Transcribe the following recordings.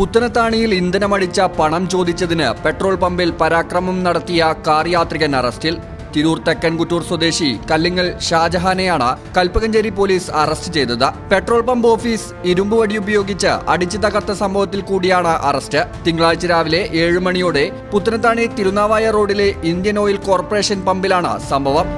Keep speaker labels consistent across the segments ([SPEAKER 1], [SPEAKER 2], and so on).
[SPEAKER 1] പുത്തനത്താണിയിൽ ഇന്ധനമടിച്ച പണം ചോദിച്ചതിന് പെട്രോൾ പമ്പിൽ പരാക്രമം നടത്തിയ കാർ യാത്രികൻ അറസ്റ്റിൽ. തിരൂർ തെക്കൻകുറ്റൂർ സ്വദേശി കല്ലിങ്ങൽ ഷാജഹാനെയാണ് കൽപ്പകഞ്ചേരി പോലീസ് അറസ്റ്റ് ചെയ്തത്. പെട്രോൾ പമ്പ് ഓഫീസ് ഇരുമ്പുവടി ഉപയോഗിച്ച് അടിച്ചു തകർത്ത സംഭവത്തിൽ കൂടിയാണ് അറസ്റ്റ്. തിങ്കളാഴ്ച രാവിലെ ഏഴ് മണിയോടെ പുത്തനത്താണി തിരുനാവായ റോഡിലെ ഇന്ത്യൻ ഓയിൽ കോർപ്പറേഷൻ പമ്പിലാണ് സംഭവം.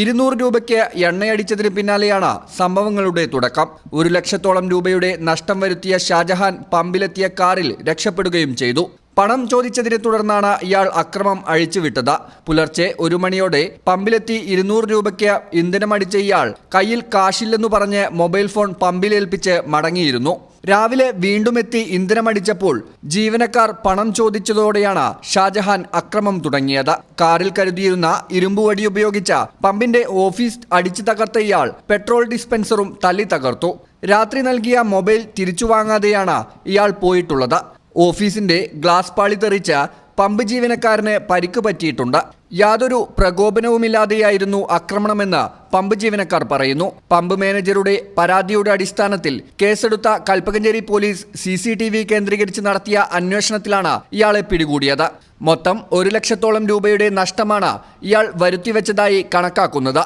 [SPEAKER 1] ഇരുന്നൂറ് രൂപയ്ക്ക് എണ്ണയടിച്ചതിന് പിന്നാലെയാണ് സംഭവങ്ങളുടെ തുടക്കം. ഒരു ലക്ഷത്തോളം രൂപയുടെ നഷ്ടം വരുത്തിയ ഷാജഹാൻ പമ്പിലെത്തിയ കാറിൽ രക്ഷപ്പെടുകയും ചെയ്തു. പണം ചോദിച്ചതിനെ തുടർന്നാണ് ഇയാൾ അക്രമം അഴിച്ചുവിട്ടത്. പുലർച്ചെ ഒരു മണിയോടെ പമ്പിലെത്തി ഇരുന്നൂറ് രൂപയ്ക്ക് ഇന്ധനമടിച്ച ഇയാൾ കയ്യിൽ കാശില്ലെന്നു പറഞ്ഞ് മൊബൈൽ ഫോൺ പമ്പിലേൽപ്പിച്ച് മടങ്ങിയിരുന്നു. രാവിലെ വീണ്ടും എത്തി ഇന്ധനമടിച്ചപ്പോൾ ജീവനക്കാർ പണം ചോദിച്ചതോടെയാണ് ഷാജഹാൻ അക്രമം തുടങ്ങിയത്. കാറിൽ കരുതിയിരുന്ന ഇരുമ്പുവടി ഉപയോഗിച്ച പമ്പിന്റെ ഓഫീസ് അടിച്ചു തകർത്ത ഇയാൾ പെട്രോൾ ഡിസ്പെൻസറും തല്ലി തകർത്തു. രാത്രി നൽകിയ മൊബൈൽ തിരിച്ചു വാങ്ങാതെയാണ് ഇയാൾ പോയിട്ടുള്ളത്. ഓഫീസിന്റെ ഗ്ലാസ് പാളി തെറിച്ച് പമ്പ് ജീവനക്കാരന് പരിക്ക് പറ്റിയിട്ടുണ്ട്. യാതൊരു പ്രകോപനവുമില്ലാതെയായിരുന്നു ആക്രമണമെന്ന് പമ്പ് ജീവനക്കാർ പറയുന്നു. പമ്പ് മാനേജറുടെ പരാതിയുടെ അടിസ്ഥാനത്തിൽ കേസെടുത്ത Kalpakanchery police C C T V കേന്ദ്രീകരിച്ച് നടത്തിയ അന്വേഷണത്തിലാണ് ഇയാളെ പിടികൂടിയത്. മൊത്തം ഒരു ലക്ഷത്തോളം രൂപയുടെ നഷ്ടമാണ് ഇയാൾ വരുത്തിവെച്ചതായി കണക്കാക്കുന്നത്.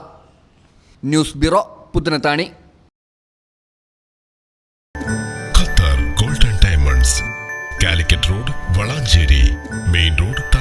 [SPEAKER 1] News bureau Puthanathani.
[SPEAKER 2] Qatar golden diamonds. Calicut road Valanchery. Main road